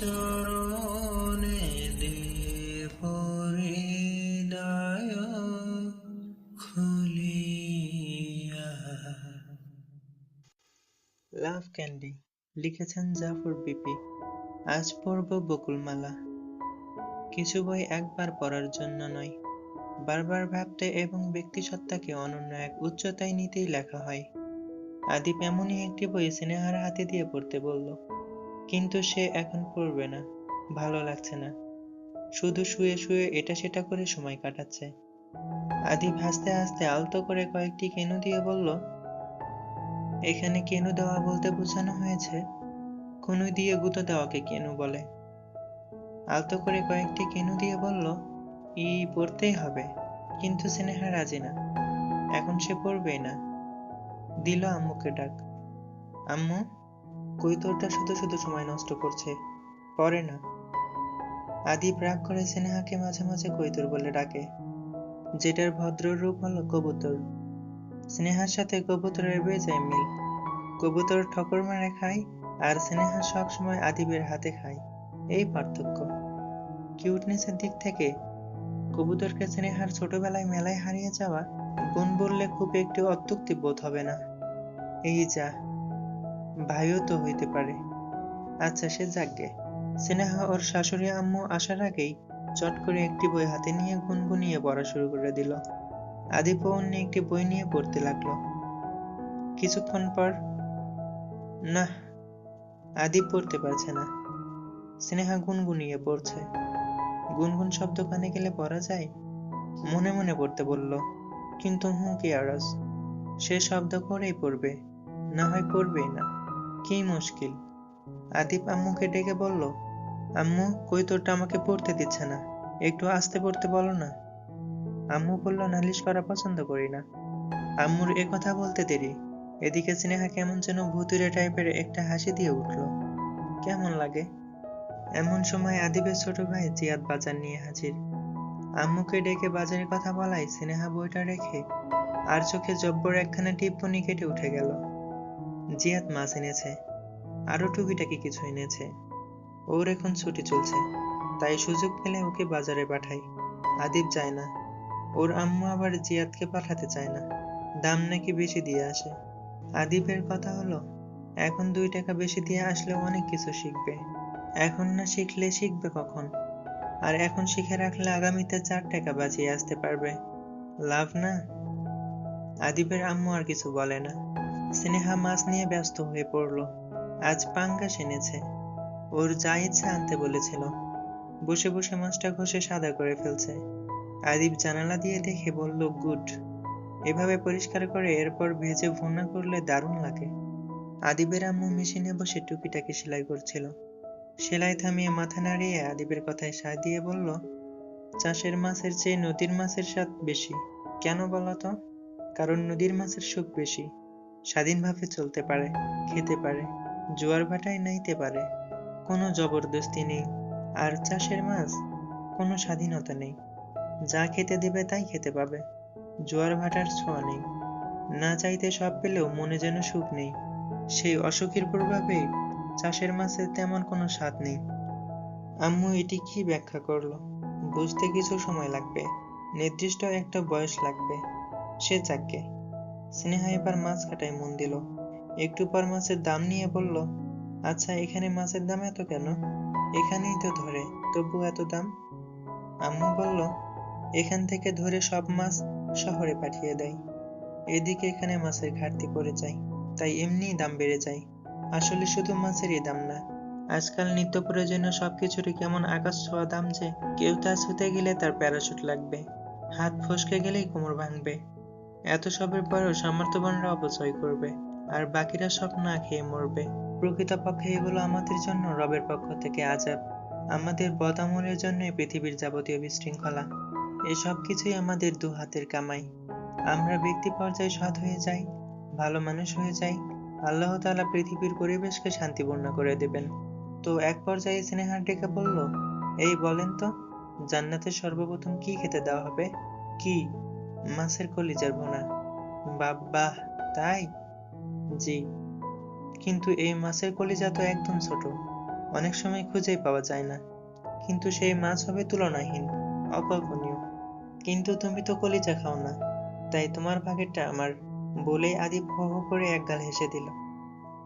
চরণে দেব হৃদয় খুলিয়া। লাভ ক্যান্ডি, লিখেছেন জাফর বিপি। আজ পড়ব বকুলমালা। কিছু বই একবার পড়ার জন্য নয়। বারবার ভাবতে এবং ব্যক্তিসত্তাকে অনন্য এক উচ্চতায় নিতেই লেখা হয়। আদিপ এমনই একটি বই স্নেহার হাতে দিয়ে পড়তে বলল কিন্তু সে এখন পড়বে না। ভালো লাগছে না। শুধু শুয়ে শুয়ে এটা সেটা করে সময় কাটাচ্ছে। আদি হাসতে হাসতে আলতো করে কয়েকটি কেনু দিয়ে বলল, এখানে কেনু দেওয়া বলতে বোঝানো হয়েছে। কোনো দিয়ে গুঁতো দেওয়াকে কেনু বলে। আলতো করে কয়েকটি কেনু দিয়ে বলল, ই পড়তেই হবে, কিন্তু স্নেহা রাজি না। এখন সে পড়বেই না। দিল আম্মুকে ডাক। আম্মু কৈতরটা শুধু শুধু সময় নষ্ট করছে। পড়ে না। আদিপ রাগ করে স্নেহাকে মাঝে মাঝে কৈতর বলে ডাকে। যেটার ভদ্র রূপ হলো কবুতর। স্নেহার সাথে কবুতরের বেজায় মিল। কবুতর ঠকর মারে খায় আর স্নেহা সব সময় আদিবের হাতে খায়। এই পার্থক্য। কিউটনেসের দিক থেকে কবুতরকে স্নেহার ছোটবেলায় মেলায় হারিয়ে যাওয়া বোন বললে খুব একটু অত্যুক্তি বোধ হবে না। এই যা। ভাইও তো হইতে পারে। আচ্ছা সে যাকগে স্নেহা ওর শাশুড়ি আম্মু আসার আগেই চট করে একটি বই হাতে নিয়ে গুনগুনিয়ে পড়া শুরু করে দিল। আদিপ অন্য একটি বই নিয়ে পড়তে লাগল। কিছুক্ষণ পর না আদিপ পড়তে পারছে না। স্নেহা গুনগুনিয়ে পড়ছে। গুনগুন শব্দ কানে গেলে পড়া যায়? মনে মনে পড়তে বলল, কিন্তু হুঁ, কি আওয়াজ? সে শব্দ করেই পড়বে। না হয় পড়বেই না। কি মুশকিল? আদিপ আম্মুকে ডেকে বলল, আম্মু কই তোরটা আমাকে পড়তে দিচ্ছে না। একটু আস্তে পড়তে বলো না। আম্মু বলল, নালিশ করা পছন্দ করি না। আম্মুর এ কথা বলতে দেরি। এদিকে স্নেহা কেমন যেন ভুতুরে টাইপের একটা হাসি দিয়ে উঠল। কেমন লাগে? এমন সময় আদিবের ছোট ভাই জিয়াদ বাজার নিয়ে হাজির। আম্মুকে ডেকে বাজারের কথা বলাই স্নেহা বইটা রেখে আর চোখে জব্বর একখানা টিপ্পনি কেটে উঠে গেল। জিয়াদ মাছ এনেছে। আরও টুকিটাকি কিছু এনেছে। ওর এখন ছুটি চলছে। তাই সুযোগ পেলে ওকে বাজারে পাঠাই। আদিব যায় না। ওর আম্মু আবার জিয়াদকে পাঠাতে চায় না। দাম নাকি বেশি দিয়ে আসে। আদিবের কথা হলো, এখন দুই টাকা বেশি দিয়ে আসলে অনেক কিছু শিখবে। এখন না শিখলে শিখবে কখন? আর এখন শিখে রাখলে আগামীতে চার টাকা বাঁচিয়ে আসতে পারবে। লাভ না? আদিবের আম্মু আর কিছু বলে না। স্নেহা মাছ নিয়ে ব্যস্ত হয়ে পড়ল। আজ পাঙ্গাস এনেছে। ওর যা ইচ্ছা আনতে বলেছিল। বসে বসে মাছটা ঘষে সাদা করে ফেলছে। আদিব জানালা দিয়ে দেখে বলল, গুড। এভাবে পরিষ্কার করে এরপর ভেজে ভুনা করলে দারুণ লাগে। আদিবের আম্মু মেশিনে বসে টুপিটাকে সেলাই করছিল। সেলাই থামিয়ে মাথা নাড়িয়ে আদিবের কথায় সায় দিয়ে বলল, চাষের মাছের চেয়ে নদীর মাছের স্বাদ বেশি। কেন বলতো কারণ নদীর মাছের সুখ বেশি। স্বাধীনভাবে চলতে পারে, খেতে পারে, জোয়ার ভাটায় নাইতে পারে। কোনো জবরদস্তি নেই, আর চাষের মাছ কোনো স্বাধীনতা নেই। যা খেতে দেবে তাই খেতে পাবে। জোয়ার ভাটার ছোঁয়া নেই। না চাইতে সব পেলেও মনে যেন সুখ নেই। সেই অসুখের প্রভাবে চাষের মাছের তেমন কোনো স্বাদ নেই। আম্মু এটি কি ব্যাখ্যা করল? বুঝতে কিছু সময় লাগবে। নির্দিষ্ট একটা বয়স লাগবে। সে যাকে স্নেহা এবার মাছ কাটায় মন দিল। একটু পর মাছের দাম নিয়ে বলল আচ্ছা এখানে মাছের দাম এত কেন? এখানেই তো ধরে, তবু এত দাম? আম্মু বলল, এখান থেকে ধরে সব মাছ শহরে পাঠিয়ে দেয়। এদিকে এখানে মাছের ঘাটতি পড়ে যায়, তাই এমনিই দাম বেড়ে যায়। আসলে শুধু মাছেরই দাম না, আজকাল নিত্য প্রয়োজনীয় সবকিছুরই কেমন আকাশ ছোঁয়া দাম যে, কেউ তা ছুতে গেলে তার প্যারাশুট লাগবে। হাত ফসকে গেলেই কোমর ভাঙবে। এত সবের পরেও সামর্থ্যবানরা অপচয় করবে, আর বাকিরা সব না খেয়ে মরবে। প্রকৃতপক্ষে এগুলো আমাদের জন্য রবের পক্ষ থেকে আজাব আমাদের বদামলের জন্য পৃথিবীর যাবতীয় বিশৃঙ্খলা। এসব কিছুই আমাদের দু হাতের কামাই। আমরা ব্যক্তি পর্যায়ে সৎ হয়ে যাই, ভালো মানুষ হয়ে যাই, আল্লাহ তাআলা পৃথিবীর পরিবেশকে শান্তিপূর্ণ করে দেবেন। তো এক পর্যায়ে স্নেহার ডেকে বলল, এই বলেন তো জান্নাতে সর্বপ্রথম কি খেতে দেওয়া হবে? কি মাছের কলিজার ভুনা বাবা তাই? জি। কিন্তু এই মাছের কলিজা তো একদম ছোট। অনেক সময় খুঁজেই পাওয়া যায় না। কিন্তু সেই মাছ হবে তুলনাহীন, অকল্পনীয়। কিন্তু তুমি তো কলিজা খাও না। তাই তোমার ভাগেরটা আমার বলেই আদিপ হো হো করে একগাল হেসে দিল।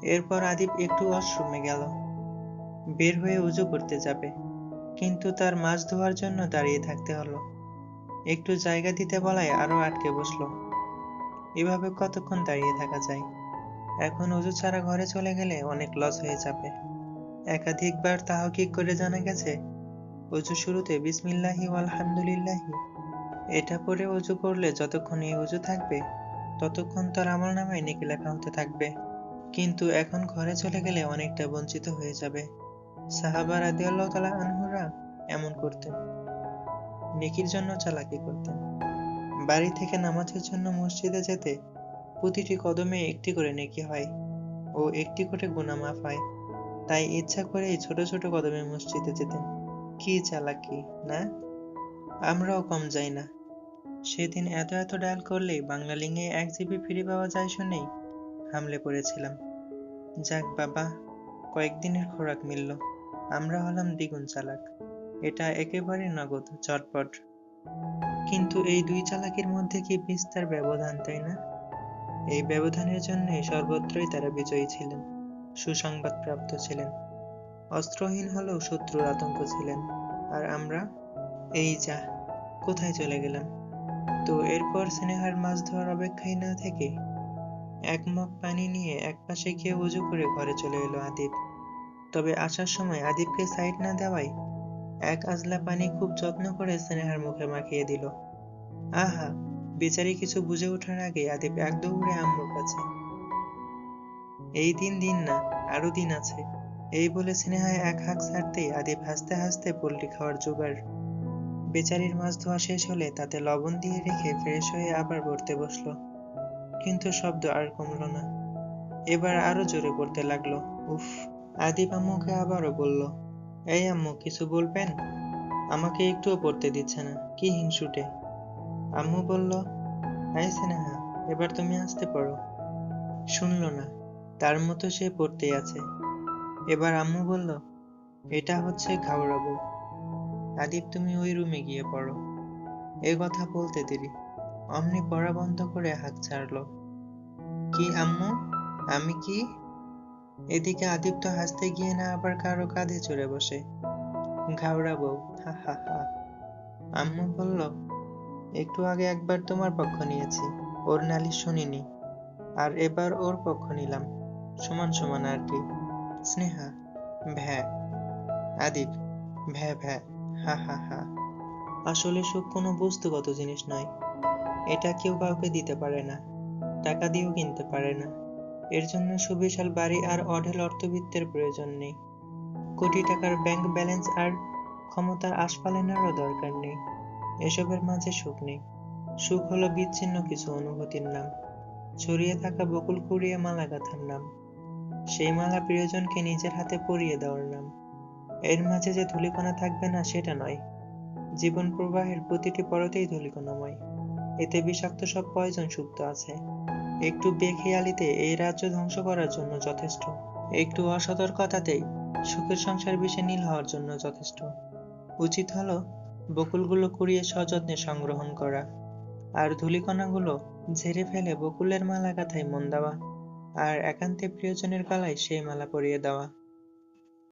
এরপর আদিপ একটু ওয়াশরুমে গেল। বের হয়ে উজু করতে যাবে। কিন্তু তার মাছ ধোয়ার জন্য দাঁড়িয়ে থাকতে হলো। একটু জায়গা দিতে বলায় আরও আটকে বসল। এভাবে কতক্ষণ দাঁড়িয়ে থাকা যায়? এখন উজু ছাড়া ঘরে চলে গেলে অনেক লস হয়ে যাবে। একাধিকবার তাহকিক করে জানা গেছে, অজু শুরুতে বিসমিল্লাহি আলহামদুলিল্লাহি। এটা পরে অজু করলে যতক্ষণ এই অজু থাকবে, ততক্ষণ তার আমল নামে নেকি লেখা হতে থাকবে। কিন্তু এখন ঘরে চলে গেলে অনেকটা বঞ্চিত হয়ে যাবে। সাহাবা রাদিয়াল্লাহু তালা আনহুরা এমন করতেন। নেকির জন্য চালাকি করতেন। বাড়ি থেকে নামাজের জন্য মসজিদে যেতে প্রতিটি কদমে একটি করে নেকি হয় ও একটি করে গুনাহ মাফ হয়। তাই ইচ্ছা করেই ছোট ছোট কদমে মসজিদে যেতেন। কি চালাকি, না? আমরাও কম যাই না। সেদিন এত এত ডায়াল করলেই বাংলা লিঙ্গে এক জিবি ফ্রি পাওয়া যায় শুনেই হামলে পড়েছিলাম। যাক বাবা, কয়েকদিনের খোরাক মিলল। আমরা হলাম দ্বিগুণ চালাক। এটা একেবারে নগদ, চটপট। কিন্তু এই দুই চালাকির মধ্যে কি বিস্তার ব্যবধান, তাই না? এই ব্যবধানের জন্যই সর্বত্রই তারা বিজয়ী ছিলেন সুসংবাদ প্রাপ্ত ছিলেন। অস্ত্রহীন হলেও শত্রুর আতঙ্ক ছিলেন। আর আমরা? এই যা, কোথায় চলে গেলাম? তো এরপর স্নেহার মাছ ধোয়ার অপেক্ষায় না থেকে এক মগ পানি নিয়ে এক পাশে গিয়ে উজু করে ঘরে চলে এলো আদিব। তবে আসার সময় আদিবকে সাইড না দেওয়ায় এক আজলা পানি খুব যত্ন করে স্নেহার মুখে মাখিয়ে দিল। আহা, বেচারি কিছু বুঝে ওঠার আগে আদিব এক দৌড়ে আম্মুর কাছে। এই দিন দিন না, আরও দিন আছে। এই বলে স্নেহায় এক হাঁক ছাড়তেই আদিব হাসতে হাসতে পোল্ট্রি খাওয়ার জোগাড়। বেচারির মাছ ধোয়া শেষ হলে তাতে লবণ দিয়ে রেখে ফ্রেশ হয়ে আবার পড়তে বসল। কিন্তু শব্দ আর কমল না। এবার আরও জোরে পড়তে লাগল। উফ আদিব আম্মুকে আবারও বলল এই আম্মু, কিছু বলবেন? আমাকে একটুও পড়তে দিচ্ছে না। কি হিংসুটে। আম্মু বলল এই স্নেহা, এবার তুমি আসতে পারো। শুনলো না। তার মতো সে পড়তেই আছে। এবার আম্মু বলল, এটা হচ্ছে ঘাওড়াবো আদিব, তুমি ওই রুমে গিয়ে পড়ো। এ কথা বলতে দেরি। অমনি পড়া বন্ধ করে হাত ছাড়লো। কি আম্মু? আমি কি এদিকে আদিত্য হাসতে গিয়ে না আবার কারও কাঁধে চড়ে বসে। ঘাওড়া বউ হা হা। হা বলল, একটু আগে একবার তোমার পক্ষ নিয়েছি, ওর নালিশ শুনিনি। আর এবার ওর পক্ষ নিলাম, সমান সমান আর কি। স্নেহা, ভ্যা। আদিব, ভ্যা ভ্যা, হা হা হা। আসলে সুখ কোনো বস্তুগত জিনিস নয়। এটা কেউ কাউকে দিতে পারে না, টাকা দিয়েও কিনতে পারে না। এর জন্য সুবিশাল বাড়ি আর অঢেল অর্থবিত্তের প্রয়োজন নেই। কোটি টাকার ব্যাংক ব্যালেন্স আর ক্ষমতার আশপালেনারও দরকার নেই। এসবের মাঝে সুখ নেই। সুখ হলো বিচ্ছিন্ন কিছু অনুভূতির নাম। ছড়িয়ে থাকা বকুল কুড়িয়ে মালা গাঁথার নাম। সেই মালা প্রিয়জনকে নিজের হাতে পরিয়ে দেওয়ার নাম। এর মাঝে যে ধুলিকণা থাকবে না সেটা নয়। জীবন প্রবাহের প্রতিটি পরতেই ধুলিকণাময়। এতে বিষাক্ত সব পয়জন সুপ্ত আছে। একটু বেখেয়ালিতে এই রাজ্য ধ্বংস করার জন্য যথেষ্ট। একটু অসতর্কতাতেই সুখের সংসার বিষে নীল হওয়ার জন্য যথেষ্ট। উচিত হলো বকুলগুলো কুড়িয়ে সযত্নে সংগ্রহণ করা। আর ধুলিকণাগুলো ঝেড়ে ফেলে বকুলের মালা গাথায় মন দেওয়া। আর একান্তে প্রিয়জনের গলায় সেই মালা পরিয়ে দেওয়া।